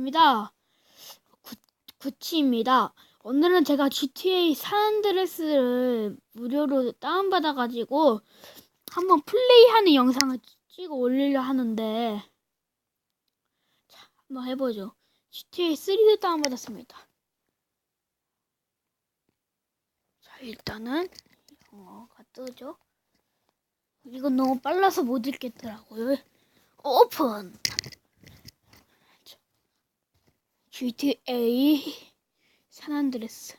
입니다. 구, 구치입니다. 오늘은 제가 GTA 산드레스를 무료로 다운받아가지고 한번 플레이하는 영상을 찍어 올리려 하는데 자, 한번 해보죠. GTA 3도 다운받았습니다. 자, 일단은 영어가 뜨죠. 이건 너무 빨라서 못 읽겠더라고요. 오픈! GTA 산안드레스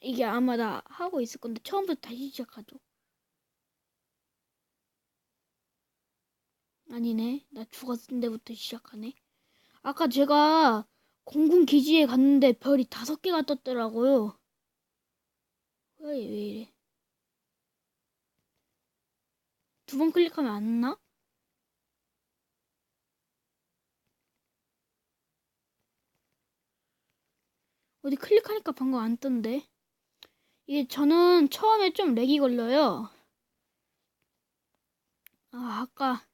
이게 아마 나 하고 있을 건데 처음부터 다시 시작하죠. 아니네, 나 죽었을 때부터 시작하네. 아까 제가 공군 기지에 갔는데 별이 다섯 개가 떴더라고요. 왜, 왜 이래? 두 번 클릭하면 안 나? 어디 클릭하니까 방금 안 뜬데. 이게 저는 처음에 좀 렉이 걸려요. 아, 아까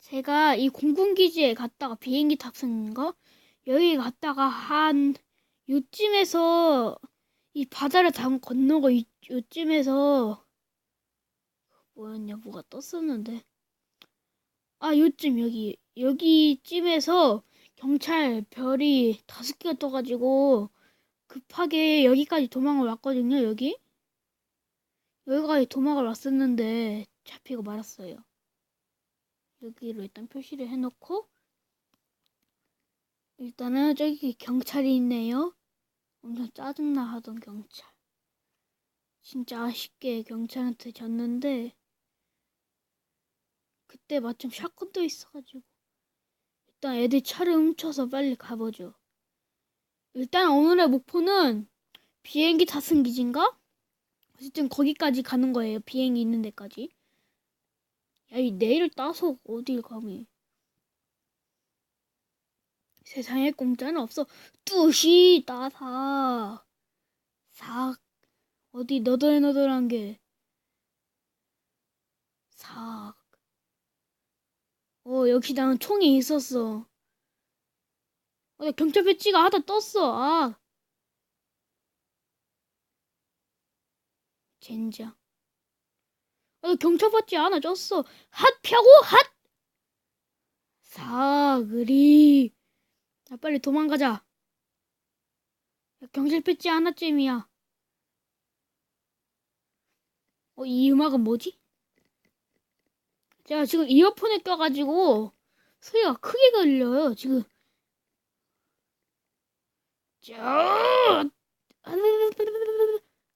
제가 이 공군기지에 갔다가 비행기 탑승인 거 여기 갔다가 한 요쯤에서 이 바다를 다 건너고 이, 요쯤에서 뭐였냐 뭐가 떴었는데 아 요쯤 여기 여기쯤에서 경찰 별이 다섯 개가 떠가지고 급하게 여기까지 도망을 왔거든요, 여기. 여기까지 도망을 왔었는데 잡히고 말았어요. 여기로 일단 표시를 해놓고 일단은 저기 경찰이 있네요. 엄청 짜증나 하던 경찰. 진짜 아쉽게 경찰한테 졌는데 그때 마침 샷건도 있어가지고 일단 애들 차를 훔쳐서 빨리 가보죠. 일단 오늘의 목표는 비행기 탑승 기지인가? 어쨌든 거기까지 가는 거예요. 비행기 있는 데까지. 야, 이 내일 따서 어딜 가미. 세상에 공짜는 없어. 뚜시 따사. 삭. 어디 너덜너덜한 게. 삭. 어, 역시 나는 총이 있었어. 어, 나 경찰 배지가 하나 떴어. 아. 젠장. 아, 경찰 배지 하나 쪘어. 핫 펴고 핫. 사그리. 야, 빨리 도망가자. 야, 경찰 배지 하나쯤이야. 어, 이 음악은 뭐지? 제가 지금 이어폰에 껴가지고 소리가 크게 들려요. 지금 자,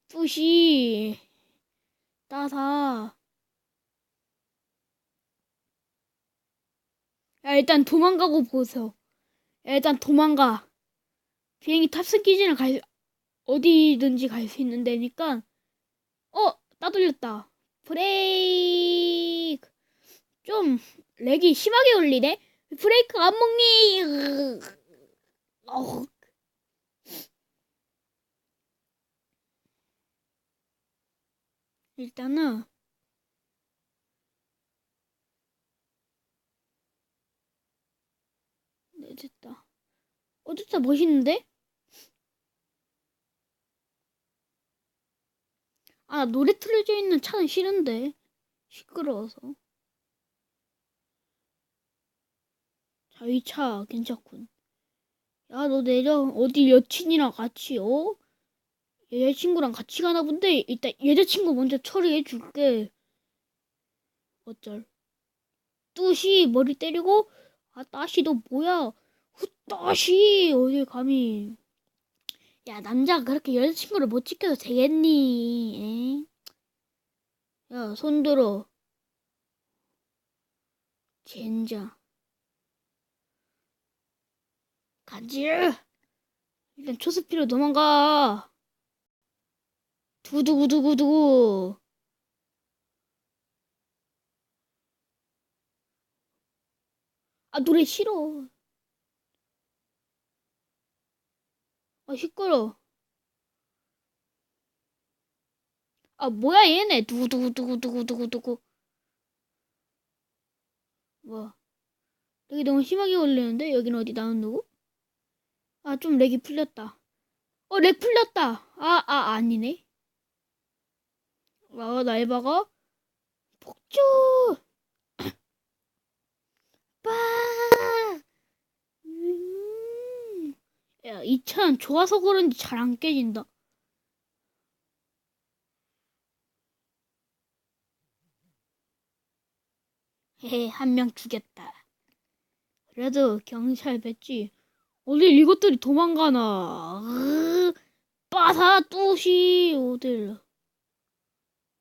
뚜시 따사. 야, 일단 도망가고 보세요. 야, 일단 도망가. 비행기 탑승 기지는 갈, 어디든지 갈 수 있는 데니까. 어, 따돌렸다. 브레이크. 좀, 렉이 심하게 울리네? 브레이크 안 먹니? 어 일단은 네 됐다. 어 됐다. 멋있는데? 아 노래 틀어져 있는 차는 싫은데. 시끄러워서. 자 이 차 괜찮군. 야 너 내려. 어디 여친이랑 같이 어? 여자친구랑 같이 가나 본데 일단 여자친구 먼저 처리해 줄게. 어쩔. 뚜시 머리 때리고 아 따시 너 뭐야? 후따시! 어딜 감히. 야 남자가 그렇게 여자친구를 못 지켜도 되겠니? 야 손들어. 젠장. 가지 일단 초스피로 도망가 두구두구두구두구. 아, 노래 싫어. 아, 시끄러. 아, 뭐야, 얘네. 두구두구두구두구두구두구. 뭐. 렉이 너무 심하게 걸리는데 여기는 어디 나온 누구? 아 좀 렉이 풀렸다. 어 렉 풀렸다. 아 아 아, 니네 아 날바가 폭주. 빠. 음. 야, 이 차는 좋아서 그런지 잘 안 깨진다. 헤헤, 한명 죽였다. 그래도 경찰 뵀지. 어딜 이것들이 도망가나. 으, 빠사 뚜시 어딜.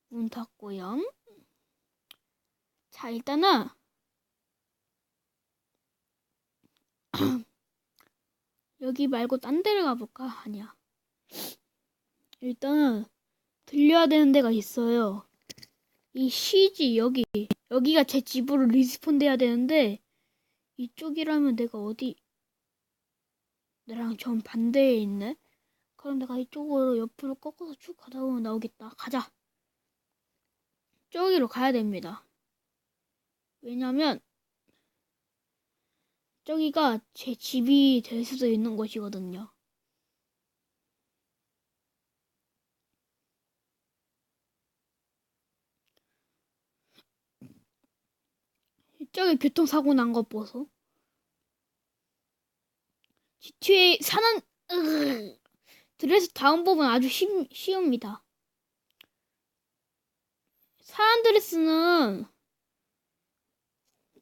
문 닫고요. 자, 일단은 여기 말고 딴 데를 가볼까? 아니야. 일단은 들려야 되는 데가 있어요. 이 CG 여기 여기가 제 집으로 리스폰 돼야 되는데 이쪽이라면 내가 어디 나랑 전 반대에 있네. 그럼 내가 이쪽으로 옆으로 꺾어서 쭉 가다 보면 나오겠다. 가자. 저기로 가야 됩니다. 왜냐면 저기가 제 집이 될 수도 있는 곳이거든요. 저기 교통사고 난 거 보소. GTA 사는 으, 드레스 다음 부분 아주 쉽, 쉬웁니다. 사안드레스는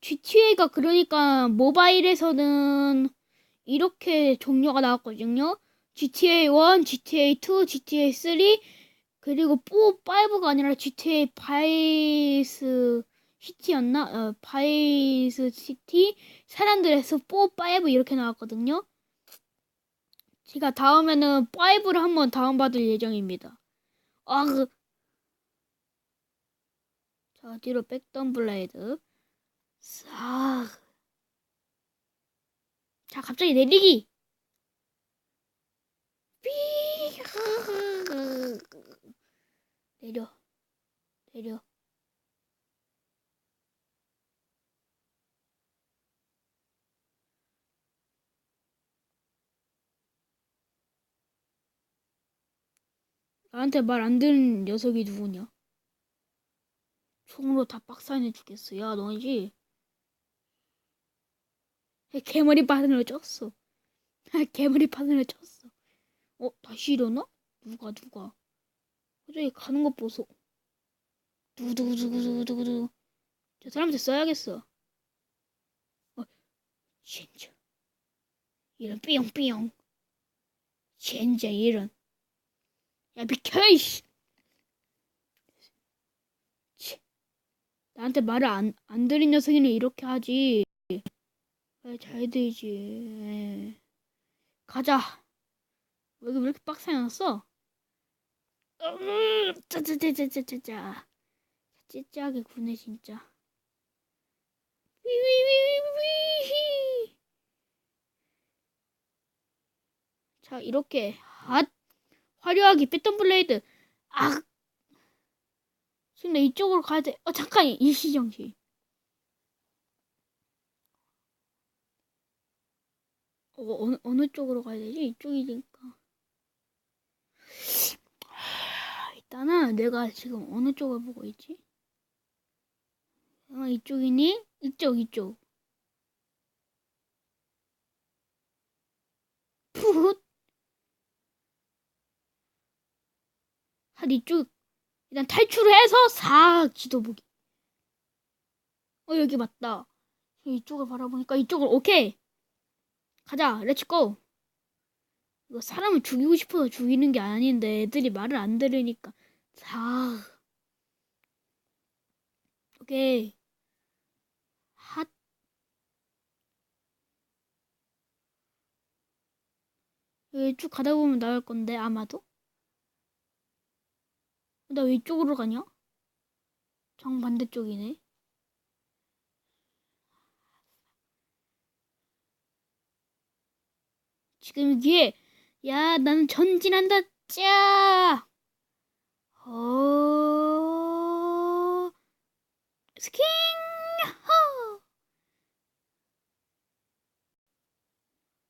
GTA가 그러니까 모바일에서는 이렇게 종류가 나왔거든요. GTA 1, GTA 2, GTA 3 그리고 4, 5가 아니라 GTA 바이스 시티였나? 어, 바이스 시티 사람들에서 4, 5 이렇게 나왔거든요. 제가 다음에는 5를 한번 다운받을 예정입니다. 아, 그... 자, 뒤로 백덤 블레이드. 싹. 자, 갑자기 내리기. 삐. 내려. 내려. 나한테 말 안 듣는 녀석이 누구냐? 총으로 다 빡사내 주겠어. 야, 너지? 개머리 바늘로 쪘어. 개머리 바늘로 쳤어. 어, 다시 일어나? 누가, 누가? 저기 가는 것 보소. 두구두구두구두구두구. 저 사람한테 써야겠어. 어, 진짜. 이런 삐용삐용. 진짜 이런. 야, 비켜, 이씨! 치. 나한테 말을 안, 안 들은 녀석이는 이렇게 하지. 왜잘 되지. 가자. 여기 왜 이렇게 빡세 놨어? 음, 짜자자자자자. 찌찌하게 구네, 진짜. 위위위위위. 자, 이렇게. 핫. 화려하게 뺐던 블레이드. 아. 나 이쪽으로 가야 돼. 어, 잠깐, 일시정지. 어, 어느, 어느 쪽으로 가야 되지? 이쪽이니까. 일단은 내가 지금 어느 쪽을 보고 있지? 어, 이쪽이니? 이쪽, 이쪽. 푸훗. 한 이쪽. 일단 탈출을 해서 싹 지도 보기. 어, 여기 맞다. 이쪽을 바라보니까 이쪽을, 오케이. 가자, 렛츠고. 이거 사람을 죽이고 싶어서 죽이는 게 아닌데 애들이 말을 안 들으니까 자 오케이 핫 여기 쭉 가다 보면 나올 건데 아마도 나 왜 이쪽으로 가냐? 정반대쪽이네. 지금 이게 야 나는 전진한다 짜. 어 스킹 허.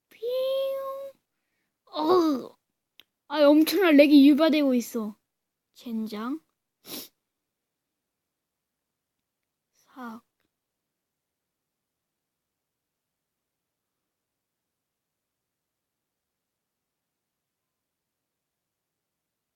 핑. 어. 아 엄청난 렉이 유발되고 있어. 젠장. 사.